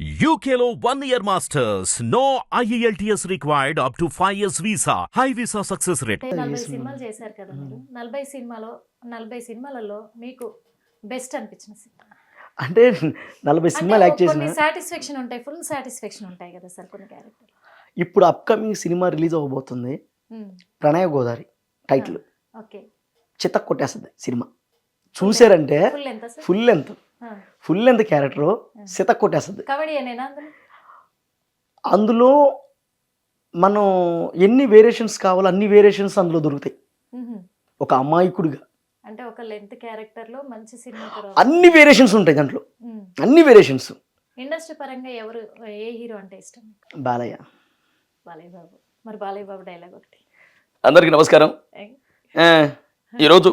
UKLO one year masters. No E IELTS required up to 5 years visa. High visa success rate. అంటే నలభై సినిమాలు చేశారు కదా మీరు. నలభై సినిమాలో నలభై సినిమాలలో మీకు బెస్ట్ అనిపించిన సినిమా? అంటే నలభై సినిమాలు యాక్ట్ చేసిన సాటిస్ఫాక్షన్ ఉంటాయి ఫుల్ సాటిస్ఫాక్షన్ ఉంటాయి కదా సార్ కొన్ని క్యారెక్టర్ ఇప్పుడు అప్కమింగ్ సినిమా రిలీజ్ అవ్వబోతుంది. ప్రణయ గోదావరి టైటిల్ ఓకే చిత్త కొట్టేస్తుంది సినిమా. చూసారంటే ఫుల్ ఎంత సార్? ఫుల్ లెంత్ క్యారెక్టర్ సిత కొట్టేస్తుంది. అందులో? మనం ఎన్ని వేరియేషన్స్ కావాలో అన్ని వేరియేషన్స్ అందులో దొరుకుతాయి. ఒక అమాయకుడిగా. అంటే ఒక లెంత్ క్యారెక్టర్లో మంచి సినిమా అన్ని వేరియేషన్స్ ఉంటాయి దాంట్లో. అన్ని వేరియేషన్స్. ఇండస్ట్రీ పరంగా ఎవరు ఏ హీరో అంటే ఇష్టం మీకు? బాలయ్య. బాలయ్య బాబు మరి బాలయ్య బాబు డైలాగ్ ఒకటి. అందరికీ నమస్కారం. ఈరోజు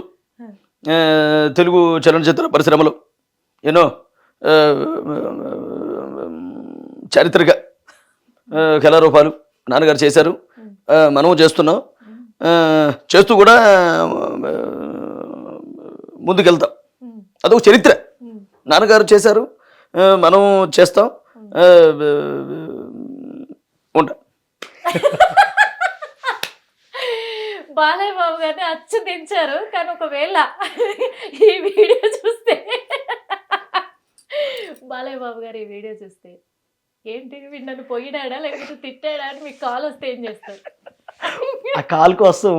తెలుగు చలనచిత్ర పరిశ్రమలో ఎన్నో uh, చారిత్రక uh, కళారూపాలు నాన్నగారు చేశారు. Uh, మనము చేస్తున్నాం. చేస్తూ కూడా ముందుకెళ్తాం. అదొక చరిత్ర. నాన్నగారు చేశారు. మనము మనం చేస్తాం ఉంటాం. బాలయ్య బాబు గారిని అచ్చు దించారు. కానీ ఒకవేళ ఈ వీడియో చూస్తే బాలయ్య బాబు గారు ఈ వీడియో చూస్తే ఏంటి వీడు నన్ను పొగిడాడా లేకపోతే తిట్టాడా అని మీకు కాల్ వస్తే ఏం చేస్తారు ఆ కాల్ కోసం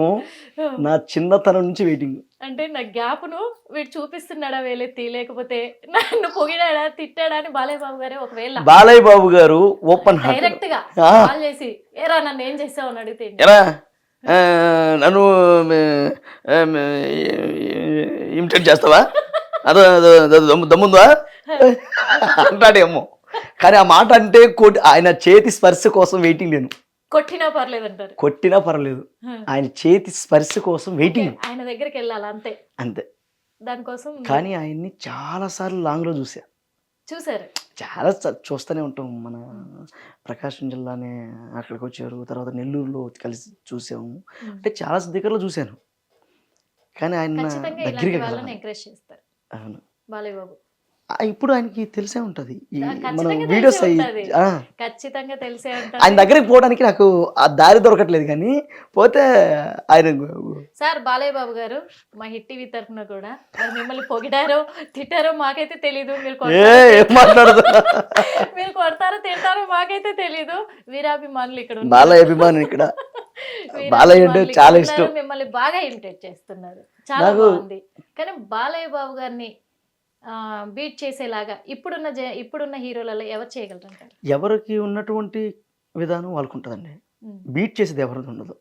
నా చిన్నతనం నుంచి వెయిటింగ్ అంటే నా గ్యాప్ను వీడు చూపిస్తున్నాడా వేలెత్తి లేకపోతే నన్ను పొగిడాడా తిట్టాడా అని బాలయ్య బాబు గారే ఒకవేళ బాలయ్య బాబు గారు ఓపెన్ హార్ట్ డైరెక్ట్గా. కాల్ చేసి ఏరా నన్ను ఏం చేసావు అని అడిగితే ఆ, నన్ను ఇమిటేట్ చేస్తావా అదో దమ్ము దమ్ముందా? అంటాడేమో కానీ ఆ మాట అంటే కొట్- ఆయన చేతి స్పర్శ కోసం వెయిటింగ్ నేను కొట్టినా పర్లేదు అంటారు. కొట్టినా పర్లేదు. ఆయన చేతి స్పర్శ కోసం వెయిటింగ్ ఆయన దగ్గరికి వెళ్ళాలి? అంతే. అంతే. దానికోసం కానీ ఆయన్ని చాలా సార్లు లాంగ్లో చూసా చూసారు చాలా చూస్తూనే ఉంటాం. మన ప్రకాశం జిల్లానే అక్కడికి వచ్చారు. తర్వాత నెల్లూరులో కలిసి చూసాము. అంటే చాలా దగ్గరలో చూశాను. కానీ ఆయన దగ్గరికి అవును. బాలయ్య బాబు. ఆ, ఇప్పుడు ఆయనకి తెలిసే ఉంటది. ఖచ్చితంగా వీడియోస్ తెలిసే ఉంటది. ఖచ్చితంగా తెలిసే ఆయన దగ్గరికి పోవడానికి నాకు ఆ దారి దొరకట్లేదు కానీ పోతే ఆయన సార్ బాలయ్య బాబు గారు మా హిట్ టీవీ తరఫున కూడా మిమ్మల్ని పొగిడారో తిట్టారో మాకైతే తెలీదు. మీరు మీరు కొడతారో తిడతారో మాకైతే తెలీదు. వీరాభిమానులు ఇక్కడ. బాలయ్య అభిమానం ఇక్కడ. బాలయ్య అంటే చాలా ఇష్టం. మిమ్మల్ని బాగా ఇమిటేట్ చేస్తున్నారు. చాలా బాగుంది. కానీ బాలయ్య బాబు గారిని బీట్ చేసేలాగా ఇప్పుడున్న ఇప్పుడున్న హీరోలలో ఎవరు చేయగలరు ఎవరికి ఉన్నటువంటి విధానం వాళ్ళకు ఉంటుందండి బీట్ చేసేది ఎవరిది ఉండదు.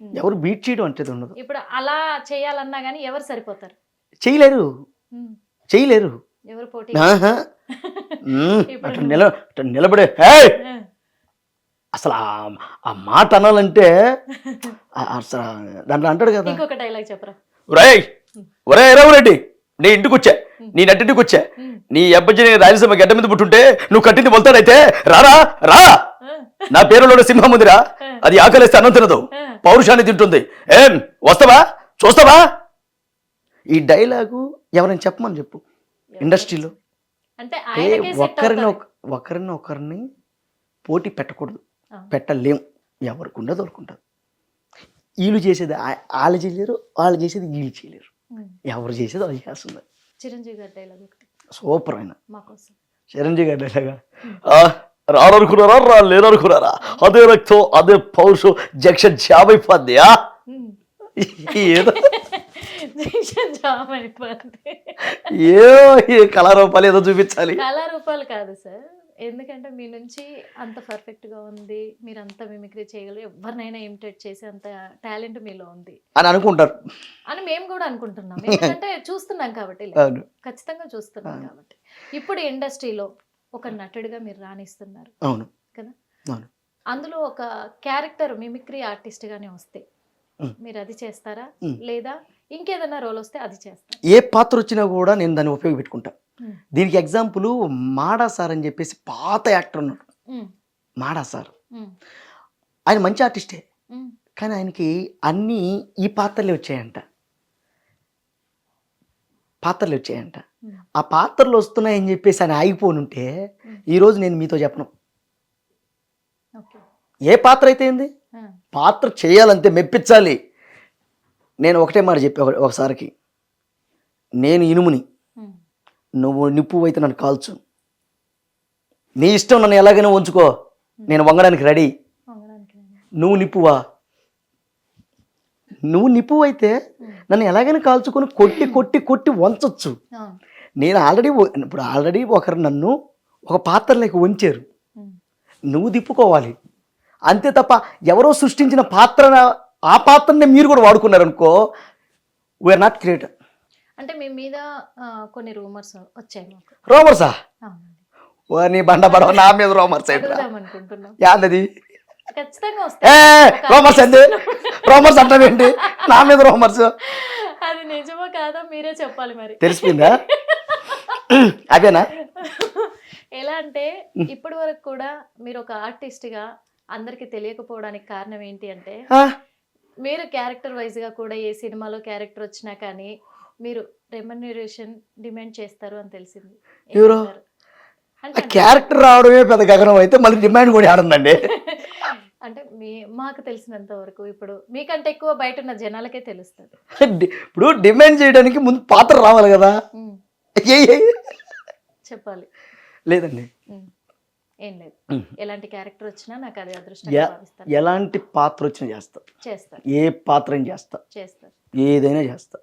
ఎవరు బీట్ చేయడం అంటే ఉండదు. ఇప్పుడు అలా చేయాలన్నా కానీ ఎవరు సరిపోతారు? చేయలేరు. చేయలేరు. ఎవరు పోటీ? నిలబడే అసలు ఆ- మాట అనాలంటే ఆ- అసలు దాంట్లో అంటాడు కదా. ఇంకొక డైలాగ్ చెప్పరా? ఒరేయ్ ఒరే రెడ్డి? నీ ఇంటికి వచ్చా నీ నట్టింటికి వచ్చా నీ అబ్బజ్జి రాయలసీమ గడ్డ మీద పుట్టుంటే నువ్వు కట్టింది మొలతాడైతే రారా రా. నా పేరులో సింహం ఉందిరా. అది ఆకలిస్తే అన్నం తినదు. పౌరుషాన్ని తింటుంది. ఏం వస్తావా? చూస్తావా? ఈ డైలాగు ఎవరైనా చెప్పమని చెప్పు. ఇండస్ట్రీలో. అంటే ఒక్కరిని ఒకరిని ఒకరిని పోటీ పెట్టకూడదు. పెట్టలేం. ఎవరికి ఉండదు వాళ్ళకు ఉంటుంది వీళ్ళు చేసేది వాళ్ళు చేయలేరు వాళ్ళు చేసేది వీళ్ళు చేయలేరు. ఎవరు చేసేది వాళ్ళు చేస్తుంది చిరంజీవి గారి డైలాగ్ ఒకటి. సూపర్ ఆయన. చిరంజీవి గారి డైలాగా? రారనుకున్నారా రా లేరనుకున్నారా అదే రక్తం అదే పౌరుషం జక్ష జంక్షన్ జామ్ అయిపోద్ది. ఏదో ఈ కళారూపాలు ఏదో చూపించాలి. కళారూపాలు కాదు సార్. ఎందుకంటే మీ నుంచి అంత పర్ఫెక్ట్గా ఉంది మీరు అంత మిమిక్రీ చేయగలరు ఎవరినైనా ఇమిటేట్ చేసే అంత టాలెంట్ మీలో ఉంది. అని అనుకుంటారు. అని మేము కూడా అనుకుంటున్నాం. ఎందుకంటే చూస్తున్నాం కాబట్టి ఖచ్చితంగా చూస్తున్నాం కాబట్టి. ఇప్పుడు ఇండస్ట్రీలో ఒక నటుడిగా మీరు రాణిస్తున్నారు. అవును. కదా? అందులో ఒక క్యారెక్టర్ మిమిక్రీ ఆర్టిస్ట్ గానే వస్తే. మీరు అది చేస్తారా. లేదా ఇంకేదైనా రోల్ వస్తే అది చేస్తారా? ఏ పాత్ర వచ్చినా కూడా నేను దాన్ని ఉపయోగపెట్టుకుంటా మ్. దీనికి ఎగ్జాంపుల్ మాడా సార్ అని చెప్పేసి పాత యాక్టర్ ఉన్నాడు. మాడా సార్. ఆయన మంచి ఆర్టిస్టే. కానీ ఆయనకి అన్నీ ఈ పాత్రలే వచ్చాయంట. పాత్రలు వచ్చాయంట. ఆ పాత్రలు వస్తున్నాయని చెప్పేసి అని ఆగిపోనుంటే ఈరోజు నేను మీతో చెప్పను. ఏ పాత్ర అయితే ఏంది? పాత్ర చేయాలంతే మెప్పించాలి. నేను ఒకటే మాట చెప్పి ఒక- ఒకసారికి. నేను ఇనుముని. నువ్వు నిప్పు అయితే నన్ను కాల్చు. నీ ఇష్టం నన్ను ఎలాగైనా ఉంచుకో. నేను వంగడానికి రెడీ. నువ్వు నిప్పువా? నువ్వు నిప్పు అయితే నన్ను ఎలాగైనా కాల్చుకొని కొట్టి కొట్టి కొట్టి వంచొచ్చు. అవును నేను ఆల్రెడీ ఇప్పుడు ఆల్రెడీ ఒకరు నన్ను ఒక పాత్రలోకి ఉమ్, నువ్వు దిప్పుకోవాలి అంతే తప్ప ఎవరో సృష్టించిన పాత్ర ఆ పాత్రని మీరు కూడా వాడుకున్నారనుకో వీఆర్ నాట్ క్రియేటర్ అంటే మీ మీద కొన్ని రూమర్స్ వచ్చాయి రోమర్సా? ఓ నీ బండ బడవ నా మీద రోమర్స్ అయితే అనుకుంటున్నాం యాందది ఖచ్చితంగా ఏ రోమర్స్ అండి రోమర్స్ అంటావేంటి నా మీద రోమర్స్. అది నిజమో కాదో మీరే చెప్పాలి మరి. తెలిసిపోయిందా? అదేనా ఎలా అంటే ఇప్పటి వరకు కూడా మీరు ఒక ఆర్టిస్ట్గా అందరికి తెలియకపోవడానికి కారణం ఏంటి అంటే మీరు క్యారెక్టర్ వైజ్గా కూడా ఏ సినిమాలో క్యారెక్టర్ వచ్చినా కానీ మీరు రెమ్యునరేషన్ డిమాండ్ చేస్తారు అని తెలిసింది. ఎవరు? క్యారెక్టర్ రావడమే పెద్ద గగనం అయితే మళ్ళీ డిమాండ్ కూడా ఆడుందండి అంటే మీ మాకు తెలిసినంత వరకు ఇప్పుడు మీకంటే ఎక్కువ బయట ఉన్న జనాలకే తెలుస్తుంది. ఇప్పుడు డిమాండ్ చేయడానికి ముందు పాత్ర రావాలి కదా. చెప్పాలి. లేదండి. ఏం లేదు. ఎలాంటి క్యారెక్టర్ వచ్చినా నాకు అది భావిస్తాను. ఎలాంటి పాత్ర వచ్చినా చేస్తా. చేస్తారు ఏ పాత్ర చేస్తా. చేస్తారు ఏదైనా చేస్తా.